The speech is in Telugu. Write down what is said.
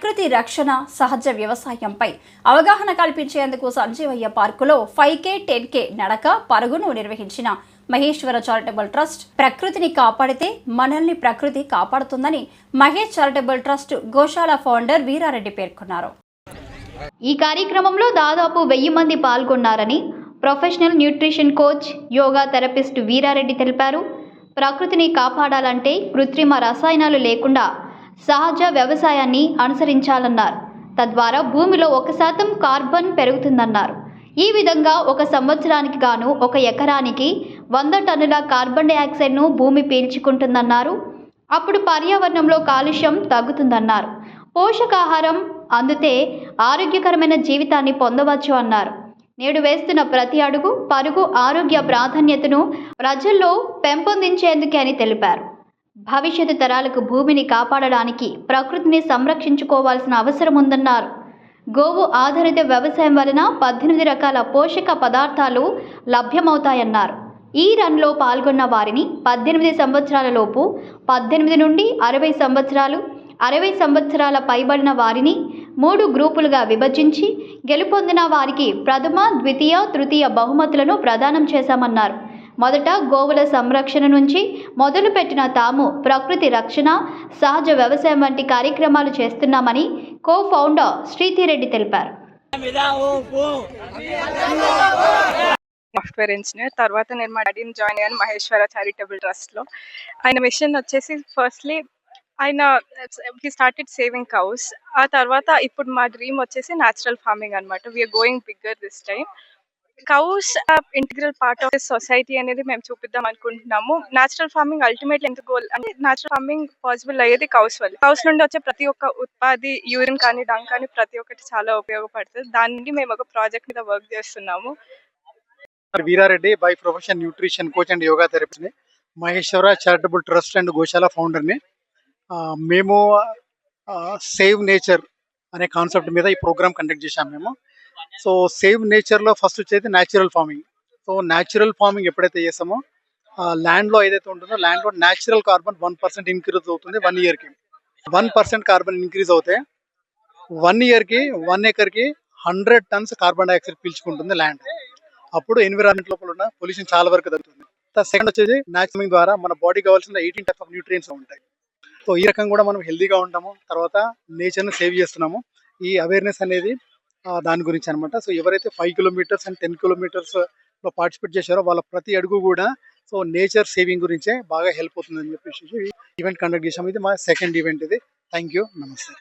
ప్రకృతి రక్షణ సహజ వ్యవసాయంపై అవగాహన కల్పించేందుకు సంజీవయ్య పార్కులో ఫైవ్ కే టెన్ కే నడక పరుగును నిర్వహించిన మహేశ్వర చారిటబుల్ ట్రస్ట్ ప్రకృతిని కాపాడితే మనల్ని ప్రకృతి కాపాడుతుందని మహేష్ చారిటబుల్ ట్రస్ట్ గోశాల ఫౌండర్ వీరారెడ్డి పేర్కొన్నారు. ఈ కార్యక్రమంలో దాదాపు వెయ్యి మంది పాల్గొన్నారని professional nutrition coach yoga therapist Veerareddy తెలిపారు. ప్రకృతిని కాపాడాలంటే కృత్రిమ రసాయనాలు లేకుండా సహజ వ్యవసాయాన్ని అనుసరించాలన్నారు. తద్వారా భూమిలో ఒక శాతం కార్బన్ పెరుగుతుందన్నారు. ఈ విధంగా ఒక సంవత్సరానికి గాను ఒక ఎకరానికి వంద టన్నుల కార్బన్ డైఆక్సైడ్ను భూమి పీల్చుకుంటుందన్నారు. అప్పుడు పర్యావరణంలో కాలుష్యం తగ్గుతుందన్నారు. పోషకాహారం అందితే ఆరోగ్యకరమైన జీవితాన్ని పొందవచ్చు అన్నారు. నేడు వేస్తున్న ప్రతి అడుగు పరుగు ఆరోగ్య ప్రాధాన్యతను ప్రజల్లో పెంపొందించేందుకే అని తెలిపారు. భవిష్యత్తు తరాలకు భూమిని కాపాడడానికి ప్రకృతిని సంరక్షించుకోవాల్సిన అవసరం ఉందన్నారు. గోవు ఆధారిత వ్యవసాయం వలన పద్దెనిమిది రకాల పోషక పదార్థాలు లభ్యమవుతాయన్నారు. ఈ రన్లో పాల్గొన్న వారిని పద్దెనిమిది సంవత్సరాల లోపు పద్దెనిమిది నుండి అరవై సంవత్సరాలు అరవై సంవత్సరాల పైబడిన వారిని మూడు గ్రూపులుగా విభజించి గెలుపొందిన వారికి ప్రథమ ద్వితీయ తృతీయ బహుమతులను ప్రదానం చేశామన్నారు. మొదట గోవుల సంరక్షణ నుంచి మొదలుపెట్టిన తాము ప్రకృతి రక్షణ సహజ వ్యవసాయం వంటి కార్యక్రమాలు చేస్తున్నామని కో ఫౌండర్ శ్రీతిరెడ్డి తెలిపారు. సాఫ్ట్వేర్ ఇంజనీర్ తర్వాత నేను మా డాడీని జాయిన్ అయ్యాను మహేశ్వర చారిటబుల్ ట్రస్ట్లో ఆయన మిషన్ వచ్చేసి ఫస్ట్లీ ఆయన హీ స్టార్టెడ్ సేవింగ్ కౌస్ ఆ తర్వాత ఇప్పుడు మా డ్రీమ్ వచ్చేసి న్యాచురల్ ఫార్మింగ్ అనమాట we are going bigger this time cows integral part of society అనేది మేము చూపిద్దాం అనుకుంటున్నాము. న్యాచురల్ ఫార్మింగ్ అల్టిమేట్ ఎందుకు గోల్ అంటే న్యాచురల్ ఫార్మింగ్ పాసిబుల్ అయ్యేది కౌస్ వల్ల. కౌస్ నుండి వచ్చే ప్రతి ఒక్క ఉత్పాది యూరిన్ కానీ డంగ్ కానీ ప్రతి ఒక్కటి చాలా ఉపయోగపడుతుంది. దాని నుండి మేము ఒక ప్రాజెక్ట్ మీద వర్క్ చేస్తున్నాము. Veerareddy by profession nutrition coach and yoga థెరపిస్ట్ని Maheshwara charitable trust and గోశాల ఫౌండర్ని మేము సేవ్ నేచర్ అనే కాన్సెప్ట్ మీద ఈ ప్రోగ్రామ్ కండక్ట్ చేశాము మేము. సో సేవ్ నేచర్లో ఫస్ట్ వచ్చేది natural farming so natural farming ఎప్పుడైతే చేస్తామో ల్యాండ్లో ఏదైతే ఉంటుందో ల్యాండ్లో natural carbon one percent increase అవుతుంది వన్ ఇయర్కి వన్ పర్సెంట్ కార్బన్ ఇంక్రీజ్ అవుతే వన్ ఇయర్కి వన్ ఏకర్కి హండ్రెడ్ టన్స్ కార్బన్ డైఆక్సైడ్ పీల్చుకుంటుంది ల్యాండ్ అప్పుడు ఎన్విరాన్మెంట్ లోపల ఉన్న పొల్యూషన్ చాలా వరకు తగ్గుతుంది. సెకండ్ వచ్చేది న్యాచురల్ ద్వారా మన బాడీ కావాల్సిన ఎయిటీన్ టైప్ ఆఫ్ న్యూట్రియన్స్ ఉంటాయి. సో ఈ రకంగా కూడా మనం హెల్దీగా ఉంటాము తర్వాత నేచర్ని సేవ్ చేస్తున్నాము. ఈ అవేర్నెస్ అనేది దాని గురించి అనమాట సో ఎవరైతే ఫైవ్ కిలోమీటర్స్ అండ్ టెన్ కిలోమీటర్స్లో పార్టిసిపేట్ చేశారో వాళ్ళ ప్రతి అడుగు కూడా సో నేచర్ సేవింగ్ గురించే బాగా హెల్ప్ అవుతుందని చెప్పేసి ఈవెంట్ కండక్ట్ చేసాము ఇది మా సెకండ్ ఈవెంట్ ఇది. థ్యాంక్ యూ నమస్తే